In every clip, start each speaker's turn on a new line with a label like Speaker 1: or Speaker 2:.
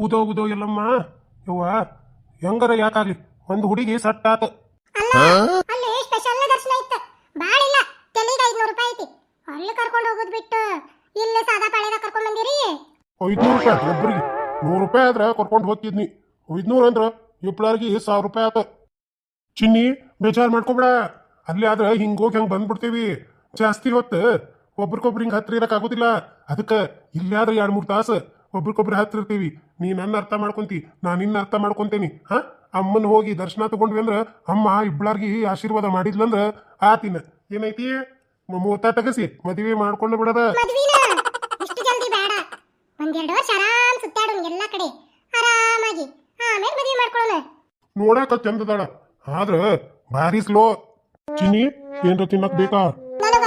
Speaker 1: ಉದೋ ಉದೋ ಎಲ್ಲಮ್ಮ. ಯವ್ವ ಹೆಂಗರ ಯಾಕಾಗ್ಲಿ ಒಂದು ಹುಡುಗಿ ಸಟ್ಟಾತು
Speaker 2: ಅಲ್ಲ ಅಲ್ಲಿ ಸ್ಪೆಷಲ್ ದರ್ಶನ ಇತ್ತು. ಬಾಳ ಇಲ್ಲ ತೆಲಿಗೆ ಐದ್ನೂರು ರೂಪಾಯಿ ಐತಿ. ಅಲ್ಲಿ ಕರ್ಕೊಂಡು ಹೋಗೋದು ಬಿಟ್ಟು ಇಲ್ಲ ಸಾದಾ ಪಾಳ್ಯದ ಕರ್ಕೊಂಡ್ ಬಂದಿರಿ?
Speaker 1: ಐದ್ನೂರು ರೂಪಾಯಿ ಒಬ್ರಿಗೆ. ನೂರು ರೂಪಾಯಿ ಆದ್ರೆ ಕರ್ಕೊಂಡು ಹೋಗ್ತಿದ್ನಿ. ಐದ್ನೂರು ಅಂದ್ರೆ ಸಾವಿರ ರೂಪಾಯಿ ಆತ. ಚಿನ್ನಿ ಬೇಜಾರ್ ಮಾಡ್ಕೊಬೇಡ. ಅಲ್ಲಿ ಆದ್ರೆ ಹಿಂಗ್ ಹೋಗಿ ಹಂಗ್ ಬಂದ್ಬಿಡ್ತೀವಿ. ಜಾಸ್ತಿ ಹೊತ್ತು ಒಬ್ರಿಗೊಬ್ರು ಹಿಂಗ್ ಹತ್ರ ಇರಕ್ ಆಗೋದಿಲ್ಲ. ಅದಕ್ಕೆ ಇಲ್ಲಿ ಆದ್ರೆ ಎರಡ್ ಮೂರ್ ತಾಸು. ಒಬ್ರಿಗೊಬ್ರು ಹತ್ರ ಇರ್ತೀವಿ ನೀ ನನ್ನ ಅರ್ಥ ಮಾಡ್ಕೊಂತಿ ನಾನು ನಿನ್ನ ಅರ್ಥ ಮಾಡ್ಕೊಂತೇನಿ. ಹಾ? ಅಮ್ಮನ ಹೋಗಿ ದರ್ಶನ ತಗೊಂಡ್ವಿ ಅಂದ್ರೆ ಅಮ್ಮ ಇಬ್ಬಳಾರ್ಗಿ ಆಶೀರ್ವಾದ ಮಾಡಿದ್ಲಂದ್ರ ಆತಿನ. ಏನೈತಿ? ಮುಹೂರ್ತ ತಗಸಿ ಮದುವೆ ಮಾಡ್ಕೊಂಡು ಬಿಡದ.
Speaker 2: ಇಷ್ಟು ಜಲ್ದಿ ಬೇಡ. ಒಂದೆರಡು ವರ್ಷ ಆರಾಮ್ ಸುತ್ತಾಡೋಣ ಎಲ್ಲಾ ಕಡೆ. ಆರಾಮಾಗಿ. ಆಮೇಲೆ ಮದ್ವೆ ಮಾಡ್ಕೊಳ್ಳೋಣ
Speaker 1: ನೋಡಾಕ ಚಂದದಾಳ. ಆದ್ರ ಭಾರಿ ಸ್ಲೋ ಚಿನ್ನಿ ಏನ್ರ ತಿನ್ನಕ್ ಬೇಕಾ?
Speaker 2: ನನಗ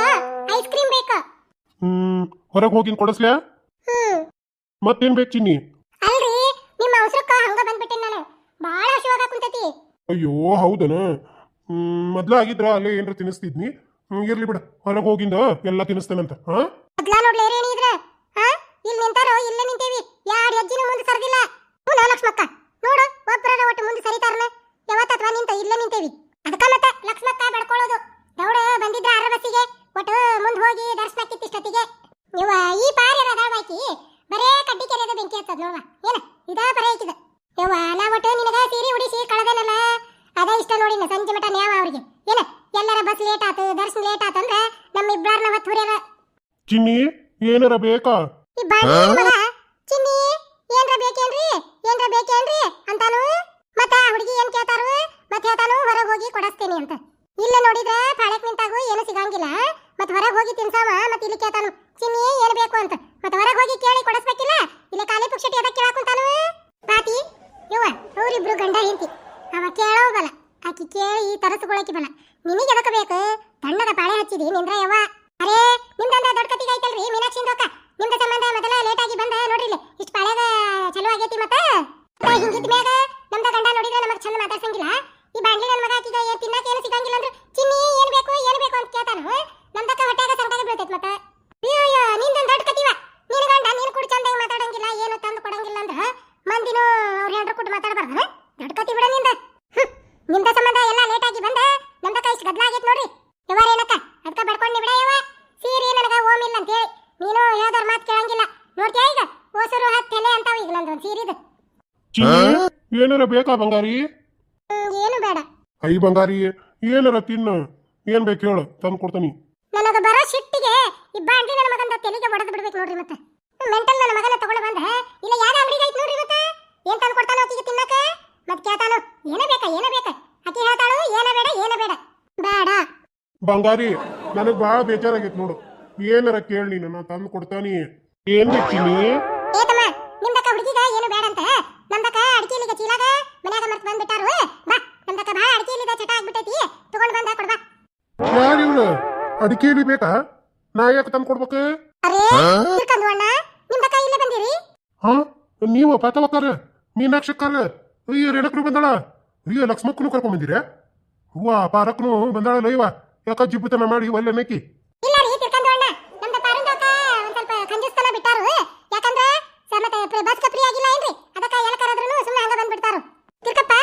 Speaker 2: ಐಸ್ ಕ್ರೀಮ್ ಬೇಕಾ?
Speaker 1: ಹ್ಮ್ ಹೊರಗೆ ಹೋಗಿನ್ ಕೊಡಸ್ಲ್ಯಾ? ಮತ್ತೇನ್ ಬೇಕು ಚಿನ್ನಿ
Speaker 2: ಅಲ್ರಿ ನಿಮ್ಮ ಅವಸರಕ್ಕ ಹಂಗ ಬಂದ್ಬಿಟ್ಟೆ ನಾನು. ಬಹಳ ಹಸಿವಾಗ ಕುಂತೈತಿ.
Speaker 1: ಅಯ್ಯೋ ಹೌದನ? ಮೊದ್ಲ ಆಗಿದ್ರ ಅಲ್ಲೇ ಏನ್ರ ತಿನ್ನಿಸ್ತಿದ್ನಿ. ಇರ್ಲಿ ಬಿಡ. ಹೊರಗೆ ಹೋಗಿಂದ ಎಲ್ಲ ತಿನ್ನಿಸ್ತೇನಂತ ಹಾ?
Speaker 2: ಮೊದ್ಲ ನೋಡ್ಲೇರಿ ಏನಿದ್ರ ಹಾ? ಇಲ್ಲಿ ನಿಂತಾರೋ ಇಲ್ಲೇ ನಿಂತೇವಿ ಯಾಡ್ ಹೆಜ್ಜಿನ ಮುಂದೆ ಸರಿದಿಲ್ಲ ಹ್ಞೂ ಲಕ್ಷ್ಮಕ್ಕ ನೋಡು ಒಬ್ಬರ ಒಟ್ಟು ಮುಂದೆ ಸರಿತಾರನ ಯಾವತ್ತತ್ವ ನಿಂತ ಇಲ್ಲೇ ನಿಂತೇವಿ ಅದಕ್ಕ ಮತ್ತ ಲಕ್ಷ್ಮಕ್ಕ ಬಡ್ಕೊಳ್ಳೋದು ದೌಡ ಬಂದಿದ್ರ ಅರ ಬಸ್ಸಿಗೆ ಒಟ್ಟು ಮುಂದೆ ಹೋಗಿ ದರ್ಶನಕ್ಕಿತ್ತು ಇಷ್ಟೊತ್ತಿಗೆ ಇವ ಈ ಪಾರಿ ಅದಾಳಾಕಿ ಬರೇ ಕಡ್ಡಿ ಕೆರೆದ ಬೆಂಕಿ ಹತ್ತದ ನೋವ ಏನ ಇದಾ ಬರೇ ಐಕಿದ ಯವ್ವ ನಾ ಒಟ್ಟು ನಿನಗ ಸೀರೆ ಉಡಿಸಿ ಕಳದೇನಲ್ಲ ಅದ ಇಷ್ಟ ನೋಡಿ ಸಂಜೆ ಮಟ ನ್ಯಾವ ಅವ್ರಿಗೆ ಏನ ಎಲ್ಲರ ಬಸ್ ಲೇಟ್ ಆತು ದರ್ಶನ ಲೇಟ್ ಆತಂದ್ರ ನಮ್ಮ ಇಬ್ಬರನ್ನ ಹೊತ್ತು ಹುರಿಯದ
Speaker 1: ಚಿನ್ನಿ, ಏನಾರ ಬೇಕಾ?
Speaker 2: ಈ ಮಗ, ಚಿನ್ನಿ, ಏನ್ರ ಬೇಕೇನ್ರಿ? ಏನ್ರ ಬೇಕೇನ್ರಿ ಅಂತಾನು? ಮತ್ತ ಹುಡುಗಿ ಏನ್ ಕೇಳ್ತಾರು? ಮತ್ತೆ ಹೇಳ್ತಾನು, ಹೊರಗೆ ಹೋಗಿ ಕೊಡಸ್ತೀನಿ ಅಂತ. ಇಲ್ಲ ನೋಡಿದ್ರೆ ಪಾಳ್ಯಕ್ ನಿಂತಾಗೂ ಏನು ಸಿಗಂಗಿಲ್ಲ. ಮತ್ತೆ ಹೊರಗೆ ಹೋಗಿ ತಿನ್ಸಾವ ಮತ್ತೆ ಇಲ್ಲಿ ಕೇಳ್ತಾನು, ಚಿನ್ನಿ, ಏನ್ ಬೇಕು ಅಂತ. ಮತ್ತೆ ಹೊರಗೆ ಹೋಗಿ ಕೇಳಿ ಕೊಡಸ್ಬೇಕಿಲ್ಲ? ಇಲ್ಲ ಖಾಲಿ ಪುಕ್ಷಟಿ ಅದಕ್ಕೆ ಕೇಳಾಕುಂತಾನು ಪಾತಿ ಇವ ಅವ್ರಿಬ್ರು ಗಂಡ ಹೆಂಡತಿ. ಅವ ಕೇಳೋ ಬಲ ಆಕಿ ಕೇಳಿ ತರಸ್ಕೊಳಕಿ ಬಲ ನಿನಗೆ ಎದಕ್ಕೆ ಬೇಕು? ತಣ್ಣಗ ಪಾಳೆ ಹಚ್ಚಿದಿ ನಿಂದ್ರ ಯವ್ವ? ಅರೇ ದೊಡ್ಡ ಐತಲ್ರಿ ಮೀನಾಕ್ಷಿ ರೊಕ್ಕ. ಸಂಬಂಧ ಮೊದಲ ನೋಡ್ರಿ ಇಲ್ಲಿ ಇಷ್ಟ ಪಾಳ್ಯಾಗ ಚಲೋ ಆಗೈತಿ ಮತ್ತ? ಹಿಂಗಿದ್ ಗಂಡ ನೋಡಿದ್ರೆ ನಮಗ್ ಚಂದ ಮಾತಾಡ್ಸಂಗಿಲ್ಲ. ಈ ಬಾಂಡ್ಲಿ ನನ್ ಮಗ ಆಕಿಗ ಏನ್ ಸಿಗಂಗಿಲ್ಲ ಅಂದ್ರು, ಚಿನ್ನಿ, ಏನ್ ಬೇಕು ಬೇಕು? ಅಂತ ಕೇಳ್ತಾನು. ನಮ್ದಕ್ಕ ಹೊಟ್ಯಾಗ ಸಂಕಟ ಬೀಳ್ತೈತ್ ಮತ್ತ. ಅಯ್ಯೋ ನಿಂದೊಂದ್ ದೊಡ್ಡ ಕತಿವ ನಿನ್ ಗಂಡ, ನೀನ್ ಕೂಡ ಏನು ತಂದು ಕೊಡಂಗಿಲ್ಲ ಅಂದ್ರ ಮಂದಿನೂ ಅವ್ರ ಹೆಂಡ್ರ ಕೂಟ ಮಾತಾಡಬಾರ್ದ ದೊಡ್ಡ ಕತಿ ಬಿಡ ನಿಂದ ಹ್ಮ್. ನಿಮ್ದ ಸಂಬಂಧ ಎಲ್ಲ ಲೇಟ್ ಆಗಿ ಬಂದ ನಮ್ದಕ್ಕ ಇಷ್ಟ ಗದ್ಲ ಆಗೈತ್ ನೋಡ್ರಿ ಯವ್ವ ಏನಕ್ಕ ಅದಕ್ಕ ಬಡ್ಕೊಂಡ್ ಬಿಡ ಯವ್ವ ಸೀರೆ ನನಗ ಓಮ್ ಇಲ್ಲ ಅಂತ ಹೇಳಿ ನೀನು ಹೇಳ್ದವ್ರ ಮಾತು ಕೇಳಂಗಿಲ್ಲ ನೋಡ್ತೀಯ ಈಗ ಓಸರು ಹತ್ತು ತಲೆ ಅಂತಾವ ಈಗ ನಂದೊಂದು ಸೀರಿದು
Speaker 1: ಚಿನ್ನಿ ಏನಾರ ಬೇಕಾ ಬಂಗಾರಿ?
Speaker 2: ಏನು ಬೇಡ.
Speaker 1: ಐ ಬಂಗಾರಿ ಏನಾರ ತಿನ್ನ. ಏನ್ ಬೇಕು ಹೇಳು ತಂದು ಕೊಡ್ತೀನಿ.
Speaker 2: ನನಗ ಬರೋ ಶಿಟ್ಟಿಗೆ ಈ ಬಾಂಡಿ ನನ್ನ ಮಗನ ತೆಲಿಗೆ ಒಡೆದು ಬಿಡಬೇಕು ನೋಡ್ರಿ ಮತ್ತೆ. ಮೆಂಟಲ್ ನನ್ನ ಮಗನ ತಗೊಂಡು ಬಂದ ಇಲ್ಲ ಯಾವ ಅಂಗಡಿಗೆ ಐತ್ ನೋಡ್ರಿ ಮತ್ತೆ ಏನ್ ತಂದು ಕೊಡ್ತಾನೋ ಆಕಿಗೆ ತಿನ್ನಕ ಮತ್ತೆ ಕೇಳ್ತಾನು ಏನ ಬೇಕಾ ಏನ ಬೇಕಾ? ಅಕ್ಕಿ ಹೇಳ್ತಾಳು ಏನ ಬೇಡ ಏನ ಬೇಡ. ಬೇಡ.
Speaker 1: ಬಂಗಾರಿ ನನಗೆ ಭಾಳ ಬೇಜಾರಾಗೈತ್ ನೋಡು. ಏನಾರ ಕೇಳಿ ನೀನು ನಾನು ತಂದು ಕೊಡ್ತಾನಿ. ಏನ್ ಬೇಕು ಚಿನ್ನಿ
Speaker 2: ಏತಮ್ಮ ನಿಮ್ದಕ್ಕ ಹುಡುಗಿಗ ಏನು ಬೇಡ ಅಂತ? ನಮ್ದಕ್ಕ ಅಡಿಕೆಲಿಗೆ ಚೀಲಾಗ ಮನ್ಯಾಗ ಮರ್ತ್ ಬಂದ್ಬಿಟ್ಟಾರು. ಬಾ ನಮ್ದಕ್ಕ ಬಾ ಅಡಿಕೆಲಿದ ಚಟ ಆಗ್ಬಿಟ್ಟೈತಿ. ತಗೊಂಡ್ ಬಂದ ಕೊಡ್ಬಾ
Speaker 1: ಯಾರು ಇವ್ರು ಅಡಿಕೆಲಿ ಬೇಕಾ? ನಾ ಯಾಕೆ ತಂದು ಕೊಡ್ಬೇಕು?
Speaker 2: ಅರೇ ತಿರ್ಕಂದು ಅಣ್ಣ ನಿಮ್ದಕ್ಕ ಇಲ್ಲೇ ಬಂದಿರಿ?
Speaker 1: ಹಾ? ನೀವು ಪಾತವಕ್ಕಾರ ಮೀನಾಕ್ಷಕ್ಕಾರ ಅಯ್ಯ ರೇಣಕ್ರು ಬಂದಾಳ. ಅಯ್ಯ ಲಕ್ಷ್ಮಕ್ಕನು ಕರ್ಕೊಂಡ್ ಬಂದಿರ? ಹೂವ ಪಾರಕ್ನು ಬಂದಾಳ ಲೈವ ಯಾಕ ಜಿಬ್ಬುತನ ಮಾಡಿ ಒಲ್ಲೆ ಮೇಕಿ
Speaker 2: ಇಲ್ಲ ರೀ ತಿರ್ಕಂದು ಅಣ್ಣ ನಮ್ದ ಪಾರುಂದಕ್ಕ ಒಂದ್ ಸ್ವಲ್ಪ ಕಂಜೂಸ್ತನ ಬಿಟ್ಟಾರು ಯಾಕಂದ್ರ ಸ- ಮತ್ತೆ ಬಸ್ ಫ್ರೀ ಆಗಿಲ್ಲ ಏನ್ರಿ ಅದಕ್ಕ ಎಲ್ಲ ಕರೆದ್ರು ಸುಮ್ಮನೆ ಹಂಗ ಬಂದ್ಬಿಡ್ತಾರು ತಿರ್ಕಪ್ಪ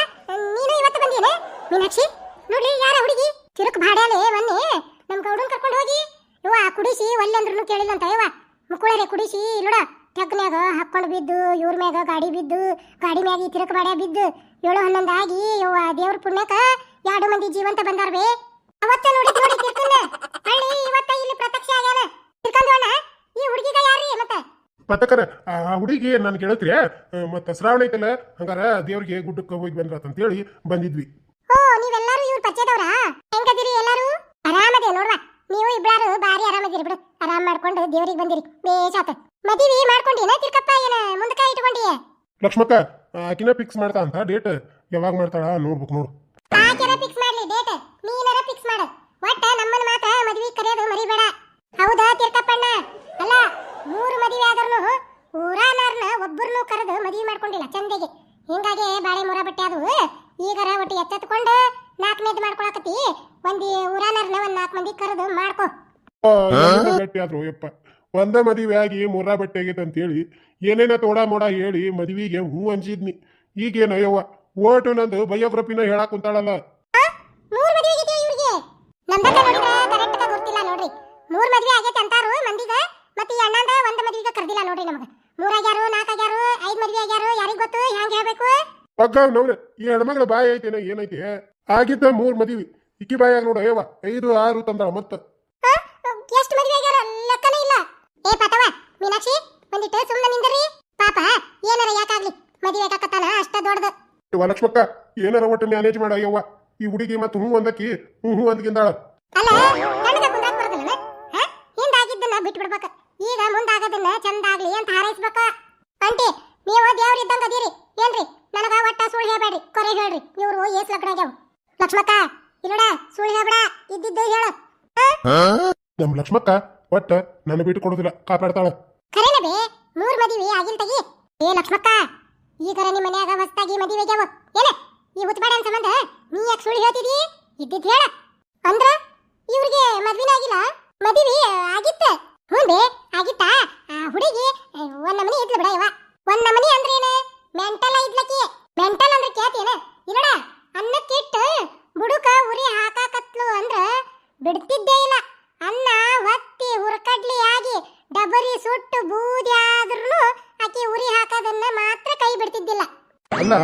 Speaker 2: ನೀನು ಇವತ್ತು ಬಂದೀನ ಮೀನಾಕ್ಷಿ ನೋಡ್ರಿ ಯಾರ ಹುಡುಗಿ ತಿರುಕ್ ಭಾಡ್ಯಾಲೆ ಮೊನ್ನೆ ನಮ್ ಗೌಡನ್ ಕರ್ಕೊಂಡು ಹೋಗಿ ಇವ ಕುಡಿಸಿ ಒಲ್ಲೆ ಅಂದ್ರೂ ಕೇಳಿಲ್ಲ ಅಂತ ಇವ ಮುಕ್ಕುಳರೆ ಕುಡಿಸಿ ನೋಡ ಟಗ್ನ್ಯಾಗ ಬಿದ್ದು ಇವ್ರ ಮ್ಯಾಗ ಗಾಡಿ ಬಿದ್ದು ಗಾಡಿ ಮ್ಯಾಗ ಈ ಮಾಡ್ಯಾ ಬಾಡ್ಯ ಬಿದ್ದು ಏಳು ಹನ್ನೊಂದು ಆಗಿ ಯವ್ವ ದೇವ್ರ ಪುಣ್ಯಕ ಎರಡು ಮಂದಿ ಜೀವಂತ ಬಂದಾರ್ಬೇ ಅವತ್ತ ನೋಡಿ ನೋಡಿ ತಿರ್ಕನ್ನ ಹಳ್ಳಿ ಇವತ್ತ ಇಲ್ಲಿ ಪ್ರತ್ಯಕ್ಷ ಆಗ್ಯಾನ. ತಿರ್ಕಂದು ಈ ಹುಡುಗಿಗ ಯಾರ್ರಿ ಮತ್ತೆ?
Speaker 1: ಪತಕರ ಆ ಹುಡುಗಿ ನಾನು ಕೇಳತ್ರಿ ಮತ್ತ ಶ್ರಾವಣ ಐತಲ್ಲ ಹಂಗಾರ ದೇವ್ರಿಗೆ ಗುಡ್ಡಕ್ಕೆ ಹೋಗಿ ಬಂದ್ರಾತ ಅಂತ ಹೇಳಿ ಬಂದಿದ್ವಿ.
Speaker 2: ಓ ನೀವೆಲ್ಲರೂ ಇವ್ರ ಪರಿಚಯದವ್ರಾ? ಹೆಂಗದಿರಿ ಎಲ್ಲರೂ? ಆರಾಮದೇ ನೋಡ್ವಾ? ನೀವು ಇಬ್ಬರು ಬಾರಿ ಆರಾಮದಿರಿ ಬಿಡು. ಆರಾಮ್ ಮಾಡ್ಕೊಂಡು ದೇವ್ರಿಗೆ ಬಂದಿರಿ. ಬೇಸಾತ ಮದುವೆ ಮಾಡ್ಕೊಂಡಿನ ತಿರ್ಕಪ್ಪ ಏನ? ಮುಂದಕ ಇಟ್ಕೊಂಡಿ
Speaker 1: ಲಕ್ಷ್ಮಕ್ಕ ಆಕಿನ ಫಿಕ್ಸ್ ಮಾಡ್ತಾ ಅಂತ ಡೇಟ್ ಯಾವಾಗ ಮಾಡ್ತಾಳ ನೋಡ್ಬೇಕು ನೋಡು.
Speaker 2: ಆಕಿನ ಫಿಕ್ಸ್ ಮಾಡ್ಲಿ ಡೇಟ್ ನೀನರ ಫಿಕ್ಸ್ ಮಾಡು. ಒಟ್ಟ ನಮ್ಮನ್ನ ಮಾತ ಮದ್ವಿ ಕರೆಯೋದು ಮರಿಬೇಡ. ಹೌದಾ ತಿರ್ಕಪ್ಪಣ್ಣ? ಅಲ್ಲ ಮೂರು ಮದುವೆ ಆದ್ರೂ ಊರಾನವ್ರನ್ನ ಒಬ್ಬರನ್ನು ಕರೆದು ಮದುವೆ ಮಾಡ್ಕೊಂಡಿಲ್ಲ ಚಂದಗೆ. ಹಿಂಗಾಗಿ ಬಾಳೆ ಮುರ ಬಟ್ಟೆ ಅದು ಈಗರ ಒಟ್ಟು ಎಚ್ಚೆತ್ಕೊಂಡು ನಾಲ್ಕನೇದು ಮಾಡ್ಕೊಳಕತ್ತಿ. ಒಂದು ಊರಾನರ್ನ ಒಂದ್ ನಾಲ್ಕು ಮಂದಿ ಕರೆದು ಮಾಡ್ಕೋ.
Speaker 1: ಗಟ್ಟಿ ಆದ್ರು ಯಪ್ಪ. ಒಂದ ಮದುವೆ ಆಗಿ ಮೂರ ಬಟ್ಟೆ ಆಗೈತೆ ಅಂತೇಳಿ ಏನೇನ ತೋಡ ಮೋಡ ಹೇಳಿ ಮದ್ವಿಗೆ ಹೂ ಅನ್ಸಿದ್ನಿ ಈಗೇನ ಯವ್ವ ಓಟು ನಂದು ಬಯೋಗ್ರಫಿನ ಹೇಳಕ್ ಕುಂತಾಳಲ್ಲ.
Speaker 2: ಮೂರ್ ಮದ್ವೆ ಆಗೈತಿ ಅಂತಾರು ಮಂದಿಗ ಮತ್ತೆ ಈ ಅಣ್ಣಂದ ಒಂದ್ ಮದ್ವಿಗ ಕರ್ದಿಲ್ಲ ನೋಡ್ರಿ ನಮಗ. ನಾಲ್ಕ ಆಗ್ಯಾರು ಐದ್ ಮದ್ವೆ ಆಗ್ಯಾರು ಯಾರಿಗ್ ಗೊತ್ತು ಹ್ಯಾಂಗ ಹೇಳ್ಬೇಕು?
Speaker 1: ಪಗ್ಗ ನೋಡ್ರಿ ಈ ಹೆಣ್ಮಗಳ ಬಾಯಿ ಐತೇನ ಏನೈತಿ? ಆಗಿದ್ದ ಮೂರ್ ಮದಿವಿ. ಇಕ್ಕಿ ಬಾಯಾಗ ನೋಡ ಐದು ಆರು ತಂದಾಳ ಮತ್ತ
Speaker 2: ಎಷ್ಟು ಮದ್ವೆ ಆಗ್ಯಾರ ಲೆಕ್ಕನೇ ಇಲ್ಲ ಏ ಪಾತವ ಮೀನಾಕ್ಷಿ ಒಂದಿಟ್ಟು ಸುಮ್ಮನೆ ನಿಂದ್ರಿ. ಪಾಪ ಏನಾರ ಯಾಕಾಗ್ಲಿ? ಮದುವೆ ಕಾಕತ್ತಾನ ಅಷ್ಟ ದೊಡ್ಡದು.
Speaker 1: ವಲಕ್ಷ್ಮಕ್ಕ ಲಕ್ಷ್ಮಕ್ಕ ಏನಾರ ಒಟ್ಟು ಮ್ಯಾನೇಜ್ ಮಾಡ ಯವ್ವ. ಈ ಹುಡುಗಿ ಮತ್ತ ಹ್ಞೂ ಅಂದಕ್ಕಿ ಹ್ಞೂ ಹ್ಞೂ ಅಂದ್ಕಿಂದಾಳ.
Speaker 2: ಅಲ್ಲ ಮುಂದಾಕ್ ಬರೋದಿಲ್ಲ ಹ? ಹಿಂದಾಗಿದ್ದನ್ನ ಬಿಟ್ಬಿಡ್ಬೇಕ. ಈಗ ಮುಂದಾಗದನ್ನ ಚಂದಾಗ್ಲಿ ಅಂತ ಹಾರೈಸ್ಬೇಕ. ಅಂಟಿ ನೀವು ದೇವ್ರ ಇದ್ದಂಗ ಅದೀರಿ. ಏನ್ರಿ? ನನಗ ಒಟ್ಟ ಸುಳ್ಳು ಹೇಳ್ಬೇಡ್ರಿ. ಕೊರೆ ಹೇಳ್ರಿ. ಇವ್ರು ಏಸ್ ಲಗ್ನಾಗ್ಯಾವ ಲಕ್ಷ್ಮಕ್ಕ ಇಲ್ಲಡ ಸುಳ್ಳು ಹೇಳ್ಬೇಡ. ಇದ್ದಿದ್ದು ಹೇಳು.
Speaker 1: ನಮ್ ಲಕ್ಷ್ಮಕ್ಕ ಒಟ್ಟ ನನ್ನ ಬಿಟ್ಟು ಕೊಡೋದಿಲ್ಲ. ಕಾಪಾಡ್ತಾಳ.
Speaker 2: ಖರೇನ ಬೇ ಮೂರ್ ಮದಿವಿ ಆಗಿಲ್ ತಗಿ. ಏ ಲಕ್ಷ್ಮಕ್ಕ ಈಗರ ನಿಮ್ಮ ಮನ್ಯಾಗ ಹೊಸ್ತಾಗಿ ಮದಿವೆ ಆಗ್ಯಾವ ಏನ ಈ ಉತ್ಪಾಡ ಸಂಬಂಧ ನೀ ಯಾಕೆ ಸುಳ್ಳು ಹೇಳ್ತಿದಿ? ಇದ್ದಿದ್ ಹೇಳ. ಅಂದ್ರ, ಇವ್ರಿಗೆ ಮದ್ವಿನ ಆಗಿಲ್ಲ, ಮದಿವಿ ಆಗಿತ್ತ. ಹ್ಞೂ ಬೇ, ಆಗಿತ್ತ? ಆ ಹುಡುಗಿ, ಒಂದ್ ನಮನಿ ಇದ್ಲು ಬಿಡ ಇವ. ಒಂದ್ ನಮನಿ ಅಂದ್ರೆ ಏನ? ಮೆಂಟಲ್ ಇದ್ಲಕಿ. ಮೆಂಟಲ್ ಅಂದ್ರೆ ಕೇಳ್ತೇನ ಇಲ್ಲಡ, ಅನ್ನಕ್ಕಿಟ್ಟು ಬುಡುಕ ಉರಿ ಹಾಕಾಕತ್ಲು ಅಂದ್ರ ಬಿಡ್ತಿದ್ದೇ ಇಲ್ಲ. ಅನ್ನ ಹೊತ್ತಿ ಹುರ್ಕಡ್ಲಿ ಆಗಿ ಡಬರಿ ಸುಟ್ಟು ಬೂದಿ ಆದ್ರೂ ಆಕಿ ಉರಿ ಹಾಕೋದನ್ನ ಮಾತ್ರ ಕೈ ಬಿಡ್ತಿದ್ದಿಲ್ಲ.
Speaker 1: ಅಲ್ಲ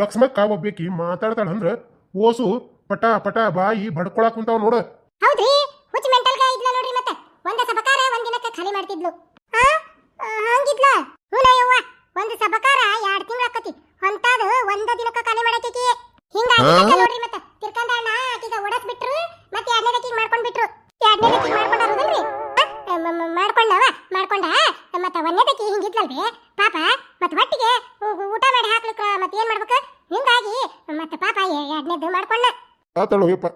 Speaker 1: ಲಕ್ಷ್ಮಕ್ಕ ಒಬ್ಬೇಕಿ ಮಾತಾಡ್ತಾಳ ಅಂದ್ರೆ ಓಸು ಪಟ ಪಟ ಬಾಯಿ ಬಡ್ಕೊಳಕ್ ಕುಂತಾವ ನೋಡ.
Speaker 2: ಹೌದ್ರಿ? ಹುಚ್ಚ ಮೆಂಟಲ್ ಗ ಇದ್ಲ ನೋಡ್ರಿ ಮತ್ತೆ. ಒಂದ ಸಬಕಾರ ಒಂದ ದಿನಕ್ಕೆ ಖಾಲಿ ಮಾಡ್ತಿದ್ಲು. ಆ? ಆ, ಹಂಗಿದ್ಲ? ಹೂನ ಯವ್ವ ಒಂದ್ ಸಬಕಾರ ಎರಡ್ ತಿಂಗಳ ಆಕತಿ. ಹೊಂತಾದ ಒಂದ ದಿನಕ್ಕ ಖಾಲಿ ಮಾಡಕ್ಕೆ ಹಿಂಗಾಗಿ ನೋಡ್ರಿ ಮತ್ತೆ. ತಿರ್ಕಂದಣ್ಣ ಆಕಿಗ ಒಡಸ್ ಬಿಟ್ರು ಮತ್ತೆ ಎರಡನೇದಕ್ಕಿಗೆ ಮಾಡ್ಕೊಂಡ್ ಬಿಟ್ರು ಎರಡನೇದಕ್ಕಿಗೆ ಮಾಡ್ಕೊಂಡಾರಲ್ರಿ ಮಾಡ್ಕೊಂಡವ ಮಾಡ್ಕೊಂಡ? ಮತ್ತ ಒಂದೇದಕ್ಕೆ ಹಿಂಗಿದ್ಲಲ್ರಿ? ಪಾಪ ಮತ್ತ ಹೊಟ್ಟಿಗೆ ಊಟ ಮಾಡಿ ಹಾಕ್ಲಿಕ್ಕ ಮತ್ತೆ ಏನ್ ಮಾಡ್ಬೇಕು? ಹಿಂಗಾಗಿ ಮತ್ತೆ ಪಾಪ ಎರಡನೇದು ಮಾಡ್ಕೊಂಡ.
Speaker 1: ಆತಳು ಯಪ್ಪ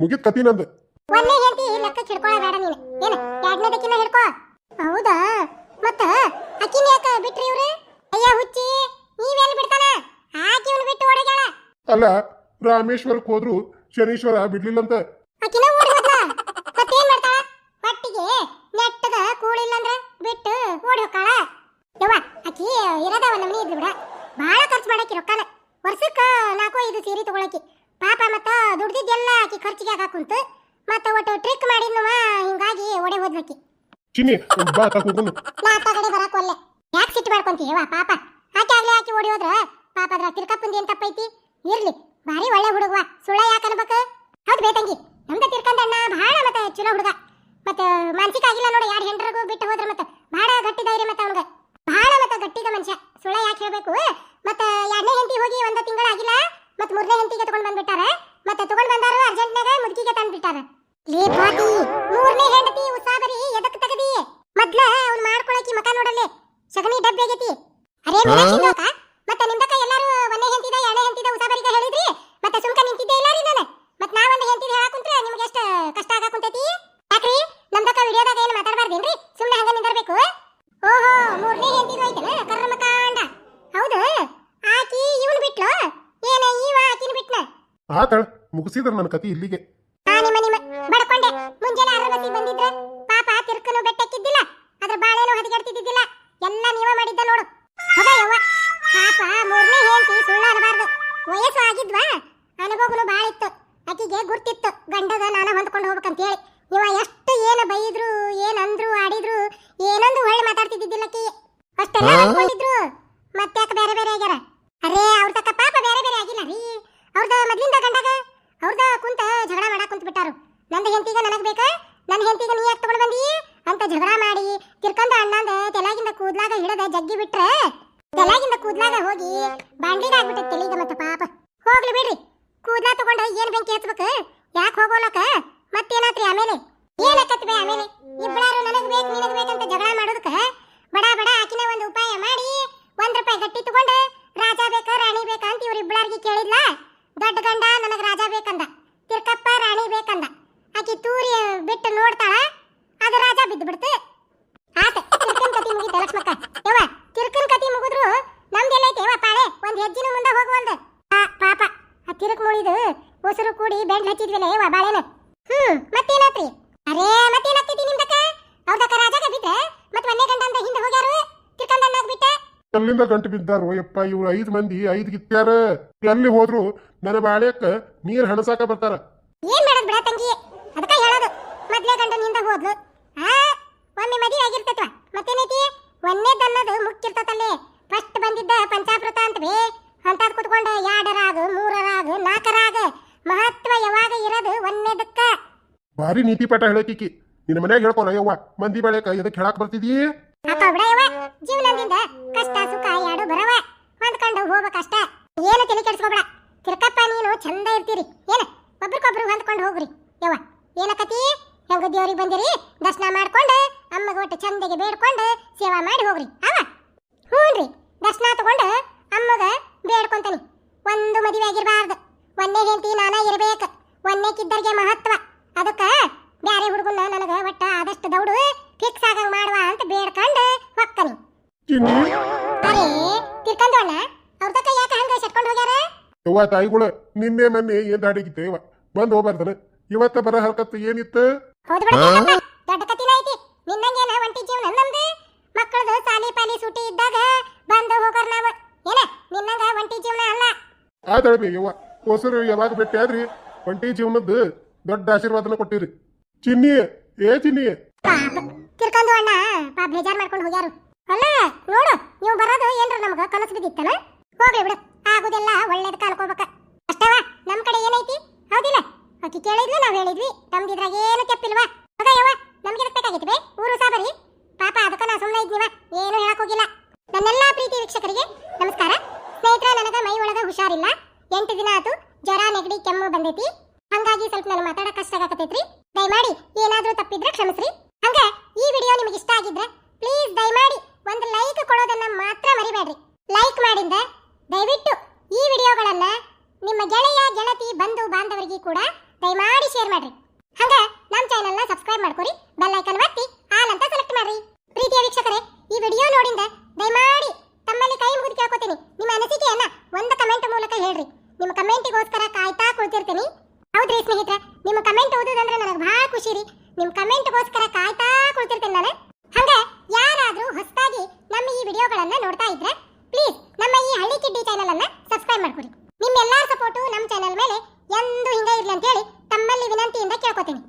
Speaker 1: ಮುಗಿದ ಕತಿ ನಂದು.
Speaker 2: ಒಂದೇ ಹೆಂಡತಿ ಲೆಕ್ಕ ಹಿಡ್ಕೊಳ್ಳೋ ಬೇಡ ನೀನು. ಏನು ಎರಡನೇದಕ್ಕಿನ ಹಿಡ್ಕೋ? ಹೌದಾ? ಮತ್ತ ಅಕ್ಕಿನ ಯಾಕ ಬಿಟ್ರಿ ಇವ್ರು? ಅಯ್ಯ ಹುಚ್ಚಿ ನೀವೆಲ್ಲಿ ಬಿಡ್ತಾನ? ಆಕಿ ಇವ್ನು ಬಿಟ್ಟು ಓಡೋಗ್ಯಾಳ.
Speaker 1: ಅಲ್ಲ ರಾಮೇಶ್ವರಕ್ಕೆ ಹೋದ್ರು ಶನೀಶ್ವರ ಬಿಡ್ಲಿಲ್ಲಂತ
Speaker 2: ಆಕಿನ ಓಡಿ ಹೋದ್ಲ ಮತ್ತೇನ್ ಮಾಡ್ತಾಳ ಹೊಟ್ಟಿಗೆ ನೆಟ್ಟಗ ಕೂಳಿಲ್ಲ ಅಂದ್ರ ಬಿಟ್ಟು ಓಡಿ ಹೋಗ್ತಾಳ ಯವ್ವ ಆಕಿ ಇರದ ಒಂದು ಮನೆ ಇದ್ಲು ಬಿಡ. ಬಾಳ ಖರ್ಚು ಮಾಡಾಕಿ ರೊಕ್ಕನ. ವರ್ಷಕ್ಕ ನಾಲ್ಕು ಐದು ಸೀರೆ ತಗೊಳಕಿ. ಪಾಪ ಮತ್ತ ದುಡ್ದಿದ್ದೆಲ್ಲ ಆಕಿ ಖರ್ಚಿಗೆ ಹಾಕಾಕುಂತು ಮತ್ತ ಒಟ್ಟು ಟ್ರಿಕ್ ಮಾಡಿದ್ನುವ ಹಿಂಗಾಗಿ ಒಡೆ ಹೋದ್ಲಕ್ಕಿ
Speaker 1: ಚಿನ್ನಿ ಬಾ ತಗೋನು
Speaker 2: ನಾ ಆತ ಕಡೆ ಬರಕ ಒಲ್ಲೆ. ಯಾಕೆ ಸಿಟ್ಟು ಮಾಡ್ಕೊಂತೀಯವ ಪಾಪ? ಆಕೆ ಆಗ್ಲೇ ಆಕಿ ಓಡಿ ಹೋದ್ರ ಪಾಪ ಅದ್ರ ತಿರ್ಕಪ್ಪಂದು ಏನು ತಪ್ಪೈತಿ ಇರ್ಲಿ ಭಾರಿ ಒಳ್ಳೆ ಹುಡುಗವ. ಸುಳ್ಳ ಯಾಕೆ ಅನ್ಬೇಕು? ಹೌದು ಬೇತಂಗಿ ನಮ್ದ ತಿರ್ಕಂದಣ್ಣ ಭಾಳ ಮತ್ತೆ ಚಲೋ ಹುಡುಗ. ಮತ್ತೆ ಮಾನಸಿಕ ಆಗಿಲ್ಲ ನೋಡಿ ಯಾರು ಹೆಂಡ್ರಿಗೂ ಬಿಟ್ಟು ಹೋದ್ರ ಮತ್ತೆ ಭಾಳ ಗಟ್ಟಿ ಧೈರ್ಯ ಮತ್ತೆ ಅವನಿಗೆ ಭಾಳ ಮತ್ತೆ ಗಟ್ಟಿದ ಮನುಷ್ಯ ಸುಳ್ಳ ಯಾಕೆ ಹೇಳ್ಬೇಕು ಮತ್ತೆ ಎರಡನೇ ಹೆಂಡತಿ ಹೋಗಿ ಒಂದ ತಿಂಗಳ ಆಗಿಲ್ಲ ಮತ್ತೆ ಮೂರನೇ ಹೆಂಡತಿಗೆ ತಗೊಂಡ್ ಬಂದ್ಬಿಟ್ಟಾರ ಮತ್ತೆ ತಗೊಂಡ್ ಬಂದಾರು ಅರ್ಜೆಂಟ್ನಾಗ ಮುದುಕಿಗೆ ತಂದ್ಬಿಟ್ಟಾರ ಲೇ ಪಾತಿ ಮೂರನೇ ಹೆಂಡತಿ ಉಸಾಬರಿ ಎದಕ್ ತಗದಿ ಮೊದ್ಲ ಅವ್ನ್ ಮಾಡ್ಕೊಳಕಿ ಮಕ ನೋಡಲ್ಲಿ ಸಗಣಿ ಡಬ್ಬಿ ಆಗೈತಿ ಅರೇ ಮೀನಾಕ್ಷಿ ಲೋಕ ಮತ್ತೆ ನಿಮ್ದಕ್ಕ ಎಲ್ಲಾರು ಒಂದೇ ಹೆಂತಿದ ಎರಡನೇ ಹೆಂತಿದ ಉಸಾಬರಿಗ ಹೇಳಿದ್ರಿ ಮತ್ತೆ ಸುಮ್ಕ ನಿಂತಿದ್ದೆ ಇಲ್ಲ ರೀ ನಾನು ಮತ್ ನಾ ಒಂದ್ ಹೆಂತಿದ ಹೇಳಾಕುಂತ್ರೆ ನಿಮ್ಗೆ ಎಷ್ಟು ಕಷ್ಟ ಆಗಾಕುಂತೈತಿ ಯಾಕ್ರಿ ನಮ್ದಕ್ಕ ವಿಡಿಯೋದಾಗ ಏನು ಮಾತಾಡಬಾರ್ದೇನ್ರಿ ಸುಮ್ನೆ ಹಂಗ ನಿಂದಿರ್ಬೇಕು ಓಹೋ ಮೂರನೇ ಹೆಂತಿದ ಐತನ ಕರ್ಮ ಕಾಂಡ ಹೌದು ಆಕಿ ಇವನ್ ಬಿಟ್ಲು ಏನ ಇವ ಆಕಿನ ಬಿಟ್ನ
Speaker 1: ಆತಾಳ ಮುಗಿಸಿದ್ರ ನನ್ನ ಕತಿ ಇಲ್ಲಿಗೆ.
Speaker 2: ಆ ನಿಮ್ಮ ನಿಮ್ಮ. ಬಡ್ಕೊಂಡೆ. ಮುಂಜಾನೆ ಅರವತ್ತಿ ಬಂದಿದ್ರ ಪಾಪ ತಿರ್ಕನು ಬೆಟ್ಟಕ್ಕಿದ್ದಿಲ್ಲ ಅದ್ರ ಬಾಳೆನೂ ಎಲ್ಲ ನೀವ ಮಾಡಿದ್ದ ನೋಡು. ಹೌದಾ ಯವ್ವ ಪಾಪ ಮೂರನೇ ಹೇಳ್ತಿ ಸುಳ್ಳು ಅನ್ನಬಾರ್ದು ವಯಸ್ಸು ಆಗಿದ್ವಾ? ಅನುಭವನು ಇತ್ತು. ಆಕಿಗೆ ಗುರ್ತಿತ್ತು. ಗಂಡದ ನಾನು ಹೊಂದ್ಕೊಂಡು ಹೋಗ್ಬೇಕಂತೇಳಿ. ಇವ ಎಷ್ಟು ಏನ ಬೈದ್ರು ಏನಂದ್ರು ಆಡಿದ್ರು ಏನೊಂದು ಒಳ್ಳೆ ಮಾತಾಡ್ತಿದ್ದಿದ್ದಿಲ್ಲಕಿ ಅಷ್ಟೆಲ್ಲ ಅನ್ಕೊಂಡಿದ್ರು. ಮತ್ತೆ ಬೇರೆ ಬೇರೆ ಆಗ್ಯಾರ? ಅರೇ ಅವ್ರ ತಕ್ಕ ಪಾಪ ಬೇರೆ ಬೇರೆ ಆಗಿಲ್ಲ ರೀ. ಅವ್ರದ ಮೊದ್ಲಿಂದ ಗಂಡಗ ಅವ್ರದ ಕುಂತ ಜಗಳ ಮಾಡಕ್ ಕುಂತ ಬಿಟ್ಟಾರು ನಂದ ನನಗೆ ಬೇಕಾ? ನನ್ನ ಹೆಂಡತಿಗ ನೀ ಯಾಕೆ ತಗೊಂಡು ಬಂದಿ? ಅಂತ ಜಗಳ ಮಾಡಿ ತಿರ್ಕಂದ ಅಣ್ಣಂದ ತೆಲಾಗಿಂದ ಕೂದ್ಲಾಗ ಹಿಡದ ಜಗ್ಗಿ ಬಿಟ್ರೆ ತೆಲಾಗಿಂದ ಕೂದ್ಲಾಗ ಹೋಗಿ ಬಾಂಡ್ಲಿಗೆ ಆಗ್ಬಿಟ್ಟೆ ತೆಲಿಗ ಮತ್ತೆ ಪಾಪ. ಹೋಗ್ಲಿ ಬಿಡ್ರಿ. ಕೂದ್ಲಾ ತಗೊಂಡ್ರೆ ಏನ್ ಬೆಂಕಿ ಹಚ್ಬೇಕು? ಯಾಕೆ ಹೋಗೋಲಕ ಮತ್ತೇನಾತ್ರಿ ಆಮೇಲೆ? ಏನ್ ಬೇ ಆಮೇಲೆ? ಇಬ್ಬರು ನನಗೆ ಬೇಕು, ನಿನಗ್ ಬೇಕಂತ ಜಗಳ ಮಾಡೋದಕ್ಕ? ಬಡ ಬಡ ಆಕಿನ ಒಂದು ಉಪಾಯ ಮಾಡಿ ಒಂದ್ ರೂಪಾಯಿ ಗಟ್ಟಿ ತಗೊಂಡು ರಾಜ ಬೇಕಾ, ರಾಣಿ ಬೇಕಾ ಅಂತ ಇವ್ರಿಬ್ಬಳಾರ್ಗಿ ಕೇಳಿದ್ಲ? ದೊಡ್ಡ ಗಂಡ ನನಗೆ ರಾಜ ಬೇಕಂದ. ತಿರ್ಕಪ್ಪ, ರಾಣಿ ಬೇಕಂದ. ಆಕಿ ತೂರಿ ಬಿಟ್ಟು ನೋಡ್ತಾಳ ಅದು ರಾಜ ಬಿದ್ದು ಬಿಡ್ತು ಆತ ತಿರ್ಕನ್ ಕತಿ ಮುಗಿತ ಲಕ್ಷ್ಮಕ್ಕ. ಯವ್ವ ತಿರ್ಕನ್ ಕತಿ ಮುಗಿದ್ರು ನಮ್ದೆಲ್ಲೈತೆ ಯವ್ವ ಪಾಳೆ ಒಂದ್ ಹೆಜ್ಜಿನ ಮುಂದೆ ಹೋಗುವಂದ ಆ ಪಾಪ ಆ ತಿರುಕ್ ಮುಳಿದು ಉಸಿರು ಕೂಡಿ ಬೆಂಡ್ ಹಚ್ಚಿದ್ವಿಲ್ಲ ಯವ್ವ ಬಾಳೆನ. ಹ್ಮ್ ಮತ್ತೇನಾತ್ರಿ? ಅರೇ ಮತ್ತೇನಾಗ್ತೈತಿ ನಿಮ್ದಕ್ಕ? ಅವ್ರದಕ್ಕ ರಾಜಾಗ ಬಿದ್ರೆ ಮತ್ ಒಂದೇ ಗಂಡ ಅಂತ ಹಿಂದೆ ಹೋಗ್ಯಾರು? ತಿರ್ಕಂದನ್ನಾಗ್ ಬಿಟ್ಟ?
Speaker 1: ಎಲ್ಲಿಂದ ಗಂಟು ಬಿದ್ದಾರು ಯಪ್ಪ ಇವ್ರು ಐದು ಮಂದಿ ಐದು ಗಿತ್ತಾರ ಎಲ್ಲಿ ಹೋದ್ರು ನನ್ನ ಬಾಳೆಕ್ಕ ನೀರ್ ಹಣಸಾಕ ಬರ್ತಾರ.
Speaker 2: ಏನ್ ಮಾಡೋದ್ ಬಿಡ ತಂಗಿ? ಅದಕ್ಕ ಹೇಳೋದು. ಮೊದ್ಲೇ ಗಂಡನಿಂದ ಹೋದ್ಲು. ಆ ಒಮ್ಮೆ ಮದಿ ಆಗಿರ್ತೈತ್ವ. ಮತ್ತೇನೈತಿ? ಒಂದೇದನ್ನೋದು ಮುಖ್ಯಿರ್ತತಲ್ಲಿ ಫಸ್ಟ್ ಬಂದಿದ್ದ ಪಂಚಾಮೃತ ಅಂತ ಬೇ ಅಂತದ್ ಕುತ್ಕೊಂಡ ಎರಡರಾಗ ಮೂರರಾಗ ನಾಲ್ಕರಾಗ ಮಹತ್ವ ಯಾವಾಗ ಇರೋದು ಒಂದೇದಕ್ಕ?
Speaker 1: ಬಾರಿ ನೀತಿ ಪಾಠ ಹೇಳಕಿಕ್ಕಿ ನಿನ್ನ ಮನೆಗೆ ಹೇಳ್ಕೊಳ ಯವ್ವ. ಮಂದಿ ಬೆಳೆಕ ಇದಕ್ಕೆ ಹೇಳಕ್ ಬರ್ತಿದೀ?
Speaker 2: ಜೀವನದಿಂದ ಕಷ್ಟ ಸುಖ ಎರಡು ಬರವ. ಹೊಂದ್ಕೊಂಡು ಹೋಗ್ಬೇಕಷ್ಟ ಏನು ತಲೆ ಕೆಡಿಸ್ಕೊಬೇಡ. ತಿರ್ಕಪ್ಪ ನೀನು ಚಂದ ಇರ್ತೀರಿ. ಏನ? ಒಬ್ರಿಗೊಬ್ರು ಹೊಂದ್ಕೊಂಡು ಹೋಗ್ರಿ. ಯವ್ವ. ಏನಕತಿ? ಹೆಂಗ ದೇವ್ರಿಗೆ ಬಂದಿರಿ? ದರ್ಶನ ಮಾಡ್ಕೊಂಡು ಅಮ್ಮಗ ಒಟ್ಟು ಚಂದಗೆ ಬೇಡ್ಕೊಂಡು ಸೇವಾ ಮಾಡಿ ಹೋಗ್ರಿ. ಅವ ಹ್ಞೂನ್ರಿ ದರ್ಶನ ತಗೊಂಡು ಅಮ್ಮಗ ಬೇಡ್ಕೊಂತಾನೆ. ಒಂದು ಮದುವೆ ಆಗಿರಬಾರ್ದು. ಒಂದೇ ಹೆಂಡತಿ ನಾನ ಇರಬೇಕು. ಒಂದೇ ಕಿದ್ದರಿಗೆ ಮಹತ್ವ. ಅದಕ್ಕ ಬ್ಯಾರೆ ಹುಡುಗನ ನನಗೆ ಒಟ್ಟ ಆದಷ್ಟು ದೌಡು ಫಿಕ್ಸ್ ಆಗಂಗ್ ಮಾಡುವ ಅಂತ ಬೇಡ್ಕೊಂಡು ಹೊಕ್ಕನಿ. ಅರೇ ತಿರ್ಕೊಂಡು ಅಣ್ಣ ಅವ್ರದಕ್ಕ ಯಾಕೆ ಹಂಗ ಸೆಟ್ಕೊಂಡು ಹೋಗ್ಯಾರ?
Speaker 1: ಯವ್ವ ತಾಯಿಗಳು ನಿನ್ನೆ ಮೊನ್ನೆ ಏನ್ ದಾಡಿಗೆ ತೇವ ಬಂದು ಹೋಗ್ಬಾರ್ದನ? ಇವತ್ತ ಬರ ಹರ್ಕತ್ ಏನಿತ್ತು?
Speaker 2: ಹೌದು ಬಿಡ ತಿರ್ಕಪ್ಪ, ದೊಡ್ಡ ಕತಿನ ಐತಿ. ನಿನ್ನಂಗೇನ ಒಂಟಿ ಜೀವನ? ನಮ್ದು. ಮಕ್ಕಳದು ಸಾಲಿ ಪಾಲಿ ಸೂಟಿ ಇದ್ದಾಗ ಬಂದು ಹೋಗೋರ್ ನಾವ. ಏನ? ನಿನ್ನಂಗ ಒಂಟಿ ಜೀವನ ಅಲ್ಲ.
Speaker 1: ಆದಳ್ಬಿ ಯವ್ವ. ಹೊಸರು ಯಾವಾಗ ಭೇಟಿ ಆದ್ರಿ? ಒಂಟಿ ಜೀವನದ್ದು ದೊಡ್ಡ ಆಶೀರ್ವಾದನ ಕೊಟ್ಟಿರಿ. ಚಿನ್ನಿ ಏ ಚಿನ್ನಿ?
Speaker 2: ಪಾಪ. ತಿರ್ಕೊಂಡು ಅಣ್ಣ. ಪಾಪ ಬೇಜಾರ್ ಮಾಡ್ಕೊಂಡು ಹೋಗ್ಯಾರು. ಅಲ್ಲ ನೋಡು ನೀವು ಬರೋದು ಏನ್ರ ನಮಗ ಕನಸು ಬಿದ್ದಿತ್ತಲ್ಲ? ಹೋಗ್ಲಿ ಬಿಡು. ಆಗುದೆಲ್ಲ ಒಳ್ಳೇದ್ ಕಾಲ್ಕೋಬೇಕ. ಅಷ್ಟವ ನಮ್ ಕಡೆ ಅಕ್ಕಿ ಕೇಳಿದ್ಲು ನಾವು ಹೇಳಿದ್ವಿ. ನಮ್ದಿದ್ರಾಗ ಏನು ತೆಪ್ಪಿಲ್ವಾ ಹೋಗಯ್ಯವ್ವ, ನಮ್ಗೆ ಬೇಕಾಗಿತ್ತು ಬೇ? ಊರು ಸಾಬರಿ ಪಾಪ ಅದಕ್ಕೆ ನಾ ಸುಮ್ಮನೆ ಇದ್ನಿವ ಏನು ಹೇಳಕ್ ಹೋಗಿಲ್ಲ. ನನ್ನೆಲ್ಲಾ ಪ್ರೀತಿ ವೀಕ್ಷಕರಿಗೆ ನಮಸ್ಕಾರ. ಸ್ನೇಹಿತರ, ನನಗೆ ಮೈ ಒಳಗ ಹುಷಾರಿಲ್ಲ. ಎಂಟು ದಿನ ಆತು, ಜ್ವರ, ನೆಗಡಿ, ಕೆಮ್ಮು ಬಂದೈತಿ. ಹಂಗಾಗಿ ಸ್ವಲ್ಪ ನಾನು ಮಾತಾಡಕ್ ಕಷ್ಟ ಆಗತೈತ್ರಿ ದಯಮಾಡಿ, ಏನಾದ್ರೂ ತಪ್ಪಿದ್ರೆ ಕ್ಷಮಿಸ್ರಿ. ಹಂಗ ಈ ವಿಡಿಯೋ ನಿಮಗೆ ಇಷ್ಟ ಆಗಿದ್ರೆ ಪ್ಲೀಸ್ ದಯಮಾಡಿ, ಒಂದು ಲೈಕ್ ಕೊಡೋದನ್ನ ಮಾತ್ರ ಮರಿಬೇಡ್ರಿ. ಲೈಕ್ ಮಾಡಿಂದ ದಯವಿಟ್ಟು ಈ ವಿಡಿಯೋಗಳನ್ನ ನಿಮ್ಮ ಗೆಳೆಯ, ಗೆಳತಿ, ಬಂಧು, ಬಾಂಧವರಿಗೆ ಕೂಡ ದಯಮಾಡಿ ಶೇರ್ ಮಾಡ್ರಿ. ಹಂಗ ನಮ್ಮ ಚಾನೆಲ್ನ ಸಬ್ಸ್ಕ್ರೈಬ್ ಮಾಡ್ಕೊರಿ ಬೆಲ್ ಐಕನ್ ಒತ್ತಿ ಆಲ್ ಅಂತ ಸೆಲೆಕ್ಟ್ ಮಾಡ್ರಿ. ಪ್ರೀತಿಯ ವೀಕ್ಷಕರೇ, ಈ ವಿಡಿಯೋ ನೋಡಿಂದ ದಯಮಾಡಿ ತಮ್ಮಲ್ಲಿ ಕೈ ಮುಗಿದು ಕೇಳ್ಕೊತೀನಿ. ನಿಮ್ಮ ಅನಿಸಿಕೆಯನ್ನ ಒಂದು ಕಮೆಂಟ್ ಮೂಲಕ ಹೇಳ್ರಿ. ನಿಮ್ಮ ಕಮೆಂಟಿಗೋಸ್ಕರ ಕಾಯ್ತಾ ಕುಳಿತಿರ್ತೀನಿ ಹೌದ್ರಿ ಸ್ನೇಹಿತರೆ, ನಿಮ್ಮ ಕಮೆಂಟ್ ಓದೋದಂದ್ರೆ ನನಗೆ ಭಾಳ ಖುಷಿ ರೀ. ನಿಮ್ಮ ಕಮೆಂಟ್ಗೋಸ್ಕರ ಕಾಯ್ತಾ ಕುಳಿತಿರ್ತೀನಿ ನಾನು. ಹಂಗ ಯಾರಾದರೂ ಹೊಸದಾಗಿ ನಮ್ಮ ಈ ವಿಡಿಯೋಗಳನ್ನ ನೋಡ್ತಾ ಇದ್ರೆ ಪ್ಲೀಸ್ ನಮ್ಮ ಈ ಹಳ್ಳಿ ಕಿಡ್ಡಿ ಚಾನೆಲ್ ಅನ್ನ ಸಬ್ಸ್ಕ್ರೈಬ್ ಮಾಡ್ಕೊಡಿ ನಿಮ್ಮೆಲ್ಲರ ಸಪೋರ್ಟು ನಮ್ಮ ಚಾನೆಲ್ ಮೇಲೆ ಎಂದು ಹಿಂಗ ಇರ್ಲಿ ಅಂತೇಳಿ ತಮ್ಮಲ್ಲಿ ವಿನಂತಿಯಿಂದ ಕೇಳ್ಕೊತೀನಿ.